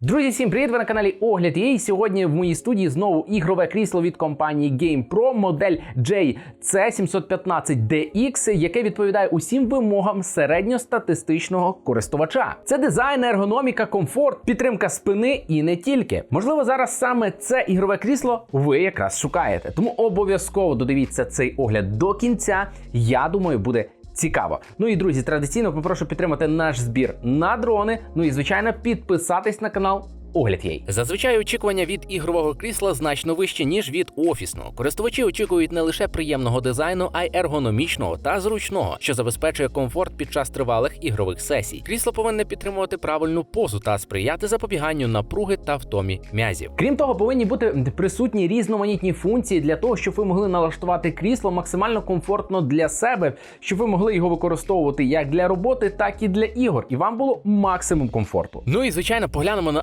Друзі, всім привіт! Ви на каналі Огляд є. І сьогодні в моїй студії знову ігрове крісло від компанії GamePro, модель JC715DX, яке відповідає усім вимогам середньостатистичного користувача. Це дизайн, ергономіка, комфорт, підтримка спини і не тільки. Можливо, зараз саме це ігрове крісло ви якраз шукаєте. Тому обов'язково додивіться цей огляд до кінця. Я думаю, буде цікаво. Ну і друзі, традиційно попрошу підтримати наш збір на дрони. Ну і звичайно, підписатись на канал. Огляд їй. Зазвичай очікування від ігрового крісла значно вище, ніж від офісного. Користувачі очікують не лише приємного дизайну, а й ергономічного та зручного, що забезпечує комфорт під час тривалих ігрових сесій. Крісло повинне підтримувати правильну позу та сприяти запобіганню напруги та втомі м'язів. Крім того, повинні бути присутні різноманітні функції для того, щоб ви могли налаштувати крісло максимально комфортно для себе, щоб ви могли його використовувати як для роботи, так і для ігор, і вам було максимум комфорту. Ну і звичайно, поглянемо на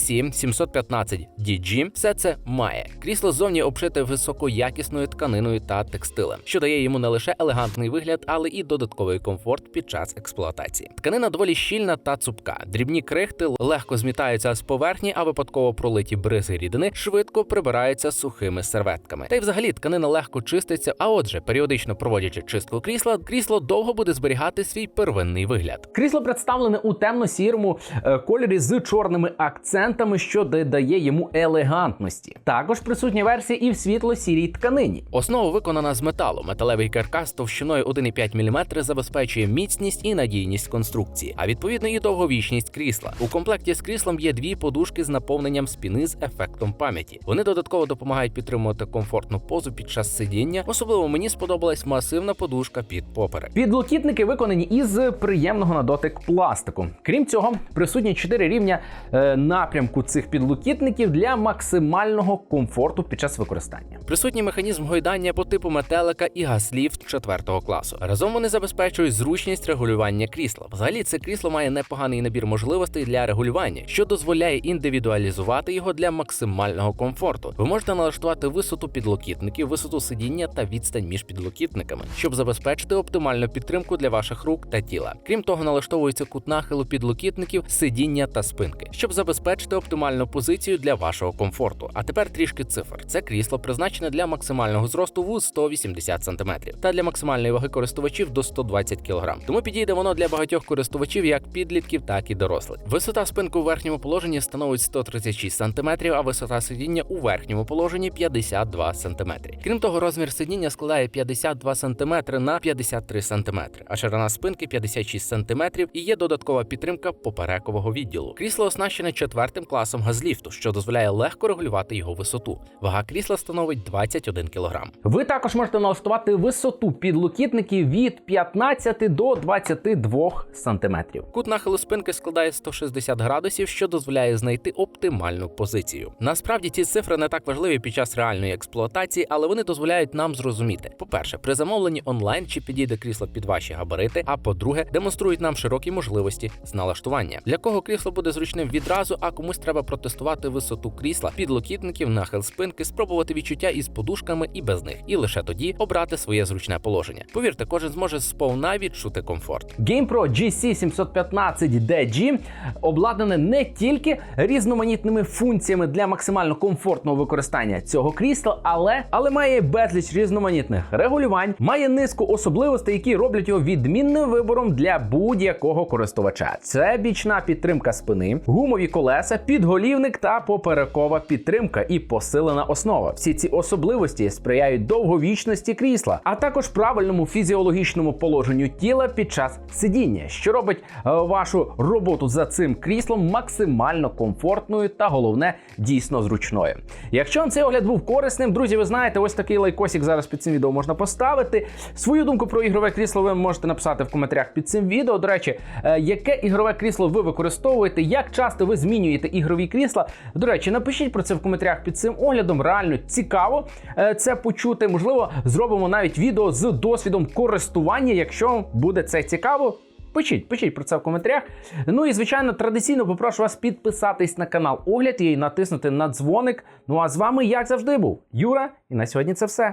GC 715 DG все це має. Крісло ззовні обшите високоякісною тканиною та текстилем, що дає йому не лише елегантний вигляд, але і додатковий комфорт під час експлуатації. Тканина доволі щільна та цупка. Дрібні крихти легко змітаються з поверхні, а випадково пролиті бризи рідини швидко прибираються сухими серветками. Та й взагалі тканина легко чиститься. А отже, періодично проводячи чистку крісла, крісло довго буде зберігати свій первинний вигляд. Крісло представлене у темно-сірому е, кольорі з чорними акцентами, що додає йому елегантності. Також присутня версія і в світло-сірій тканині. Основа виконана з металу. Металевий каркас товщиною 1,5 мм забезпечує міцність і надійність конструкції, а відповідно і довговічність крісла. У комплекті з кріслом є дві подушки з наповненням спіни з ефектом пам'яті. Вони додатково допомагають підтримувати комфортну позу під час сидіння. Особливо мені сподобалась масивна подушка під поперек. Підлокітники виконані із приємного на дотик пластику. Крім цього, присутні 4 рівня е, напрямку цих підлокітників для максимального комфорту під час використання. Присутній механізм гойдання по типу метелика і гасліфт 4 класу. Разом вони забезпечують зручність регулювання крісла. Взагалі, це крісло має непоганий набір можливостей для регулювання, що дозволяє індивідуалізувати його для максимального комфорту. Ви можете налаштувати висоту підлокітників, висоту сидіння та відстань між підлокітниками, щоб забезпечити оптимальну підтримку для ваших рук та тіла. Крім того, налаштовується кут нахилу підлокітників, сидіння та спинки, щоб забезпечити оптимальну позицію для вашого комфорту. А тепер трішки цифр. Це крісло призначене для максимального зросту в 180 см та для максимальної ваги користувачів до 120 кг. Тому підійде воно для багатьох користувачів як підлітків, так і дорослих. Висота спинки у верхньому положенні становить 136 см, а висота сидіння у верхньому положенні 52 см. Крім того, розмір сидіння складає 52 см на 53 см, а ширина спинки 56 см і є додаткова підтримка поперекового відділу. Крісло оснащене четвертим класом газліфту, що дозволяє легко регулювати його висоту. Вага крісла становить 21 кг. Ви також можете налаштувати висоту підлокітників від 15 до 22 см. Кут нахилу спинки складає 160 градусів, що дозволяє знайти оптимальну позицію. Насправді ці цифри не так важливі під час реальної експлуатації, але вони дозволяють нам зрозуміти: по-перше, при замовленні онлайн чи підійде крісло під ваші габарити. А по-друге, демонструють нам широкі можливості з налаштування. Для кого крісло буде зручним відразу, а комусь треба протестувати висоту крісла, підлокітників, нахил спинки, спробувати відчуття із подушками і без них, і лише тоді обрати своє зручне положення. Повірте, кожен зможе сповна відчути комфорт. GamePro GC715DG обладнане не тільки різноманітними функціями для максимально комфортного використання цього крісла, але але має безліч різноманітних регулювань, має низку особливостей, які роблять його відмінним вибором для будь-якого користувача. Це бічна підтримка спини, гумові колеса, підголівник та поперекова підтримка і посилена основа. Всі ці особливості сприяють довговічності крісла, а також правильному фізіологічному положенню тіла під час сидіння, що робить е, вашу роботу за цим кріслом максимально комфортною та головне дійсно зручною. Якщо цей огляд був корисним, друзі, ви знаєте, ось такий лайкосик зараз під цим відео можна поставити. Свою думку про ігрове крісло ви можете написати в коментарях під цим відео. До речі, е, яке ігрове крісло ви використовуєте, як часто ви змінюєте обговорюєте ігрові крісла. До речі, напишіть про це в коментарях під цим оглядом. Реально цікаво е, це почути. Можливо, зробимо навіть відео з досвідом користування, якщо буде це цікаво. Пишіть, пишіть про це в коментарях. Ну і звичайно, традиційно попрошу вас підписатись на канал Огляд і натиснути на дзвоник. Ну а з вами, як завжди, був Юра, і на сьогодні це все.